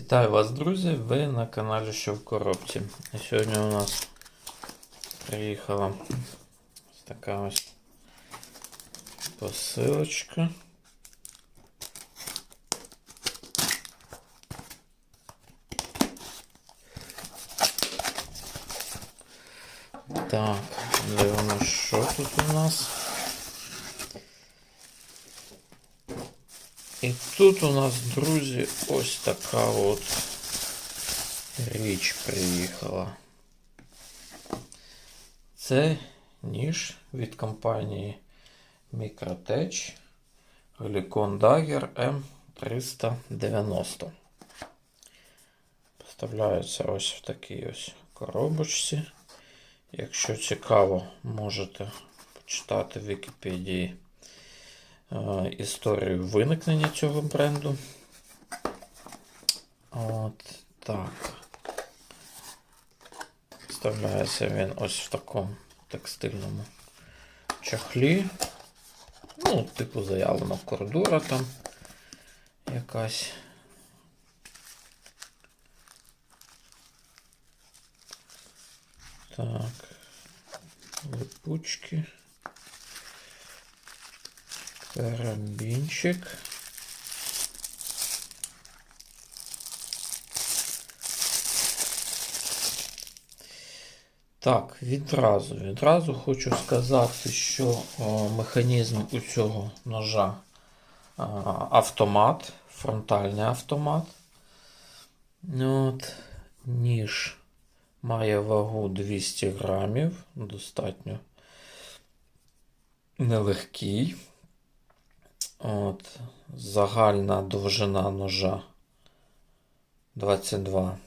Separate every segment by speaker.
Speaker 1: Вітаю вас, друзі! Ви на каналі Що в коробці. Сьогодні у нас приїхала ось така ось посилочка. Так, дивимося, що тут у нас. І тут у нас, друзі, ось така от річ приїхала. Це ніж від компанії Microtech Helicon Dagger M390. Поставляється ось в такій ось коробочці. Якщо цікаво, можете почитати в Вікіпедії історію виникнення цього бренду. От так. Вставляється він ось в такому текстильному чахлі. Ну, типу заявлено коридора там якась. Так, липучки. Карабінчик. Так, відразу, відразу хочу сказати, що о, механізм у цього ножа а, автомат, фронтальний автомат. От, ніж має вагу 200 грамів, достатньо нелегкий. От, загальна довжина ножа 22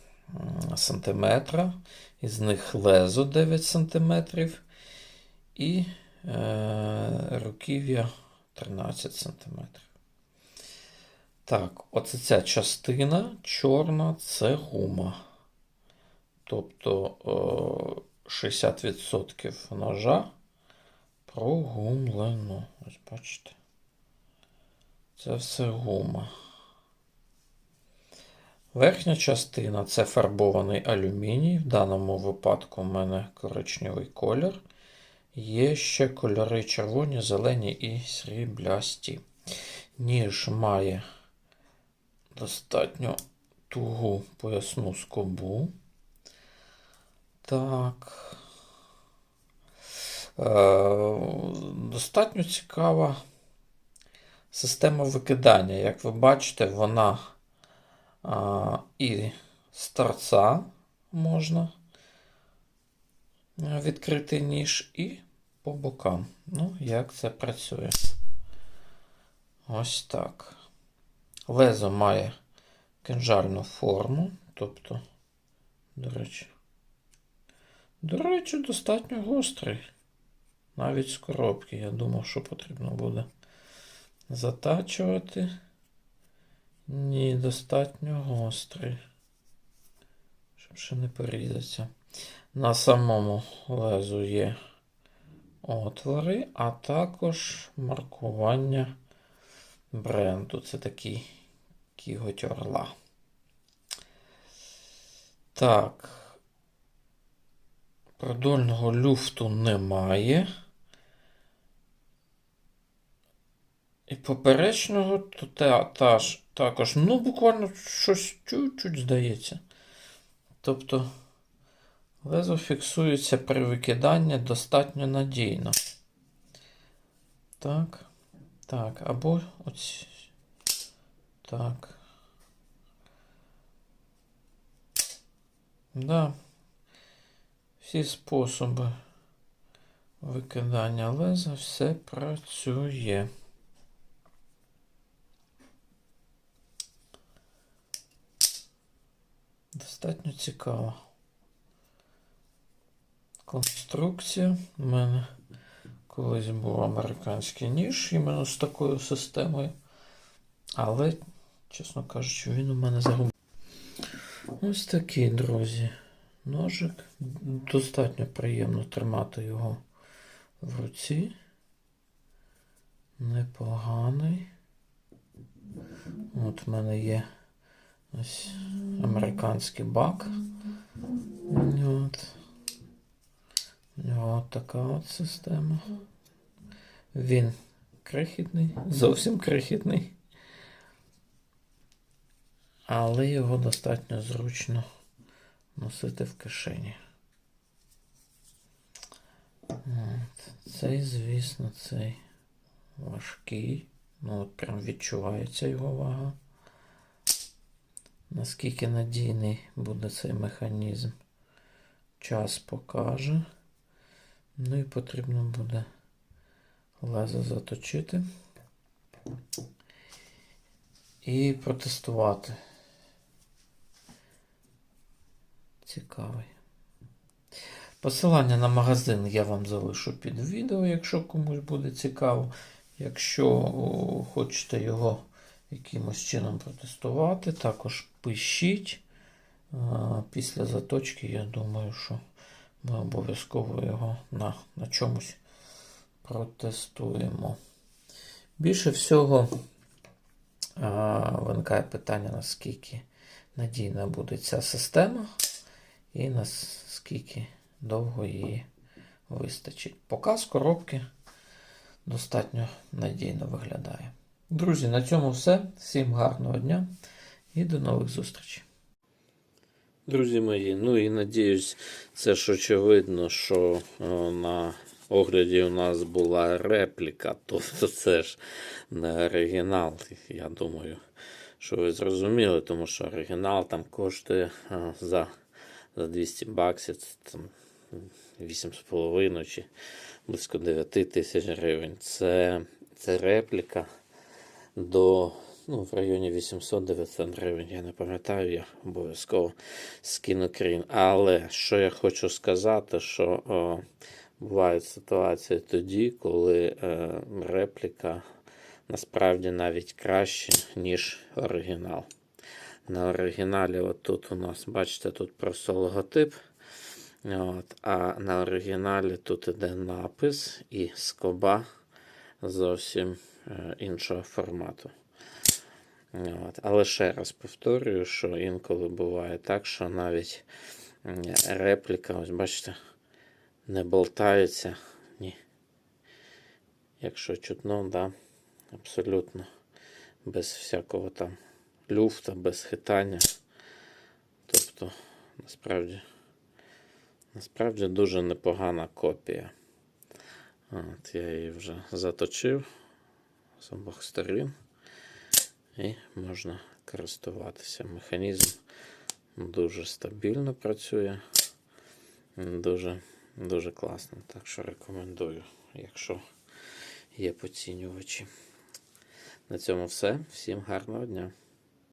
Speaker 1: сантиметра, із них лезо 9 сантиметрів і е, руків'я 13 сантиметрів. Так, оце ця частина чорна це гума. Тобто е, 60% ножа прогумлено. Ось бачите. Це все гума. Верхня частина це фарбований алюміній. В даному випадку в мене коричневий колір. Є ще кольори червоні, зелені і сріблясті. Ніж має достатньо тугу поясну скобу. Так. Е, достатньо цікава система викидання. Як ви бачите, вона а, і з торця можна відкрити ніж і по бокам. Ну, як це працює? Ось так. Лезо має кинжальну форму, тобто, до речі, до речі, достатньо гострий. Навіть з коробки. Я думав, що потрібно буде затачувати. Ні, достатньо гострий. Щоб ще не порізатися. На самому лезу є отвори, а також маркування бренду. Це такий кіготь орла. Так. Продольного люфту немає. І поперечного то та, та ж, також, ну, буквально щось чуть-чуть здається. Тобто лезо фіксується при викиданні достатньо надійно. Так. Так, або ось. Так. Да. Всі способи викидання леза все працює. Достатньо цікава конструкція. У мене колись був американський ніж іменно з такою системою. Але, чесно кажучи, він у мене загубив. Ось такий, друзі, ножик. Достатньо приємно тримати його в руці. Непоганий. От в мене є Ось американський бак. От. От така от система. Він крихітний, зовсім крихітний. Але його достатньо зручно носити в кишені. От. Цей, звісно, цей важкий. Ну, от прям відчувається його вага. Наскільки надійний буде цей механізм, час покаже. Ну і потрібно буде лезо заточити і протестувати. Цікавий. Посилання на магазин я вам залишу під відео, якщо комусь буде цікаво. Якщо хочете його якимось чином протестувати, також пишіть. Після заточки, я думаю, що ми обов'язково його на, на чомусь протестуємо. Більше всього виникає питання, наскільки надійна буде ця система і наскільки довго її вистачить. Показ коробки достатньо надійно виглядає. Друзі, на цьому все. Всім гарного дня і до нових зустрічей.
Speaker 2: Друзі мої, ну і надіюсь, це ж очевидно, що е, на огляді у нас була репліка, тобто це ж не оригінал. Я думаю, що ви зрозуміли, тому що оригінал там коштує е, за, за 200 баксів, це там 8,5 чи близько 9 тисяч гривень. Це, це репліка до ну, в районі 800-900 гривень. Я не пам'ятаю, я обов'язково скину крін. Але що я хочу сказати, що о, бувають ситуації тоді, коли е, репліка насправді навіть краще, ніж оригінал. На оригіналі, от у нас, бачите, тут просто логотип. От, а на оригіналі тут іде напис і скоба зовсім іншого формату. От. Але ще раз повторюю, що інколи буває так, що навіть репліка, ось бачите, не болтається. Ні. Якщо чутно, да, абсолютно без всякого там люфта, без хитання. Тобто, насправді, насправді дуже непогана копія. От, я її вже заточив з обох сторін. І можна користуватися. Механізм дуже стабільно працює. Дуже, дуже класно. Так що рекомендую, якщо є поцінювачі. На цьому все. Всім гарного дня.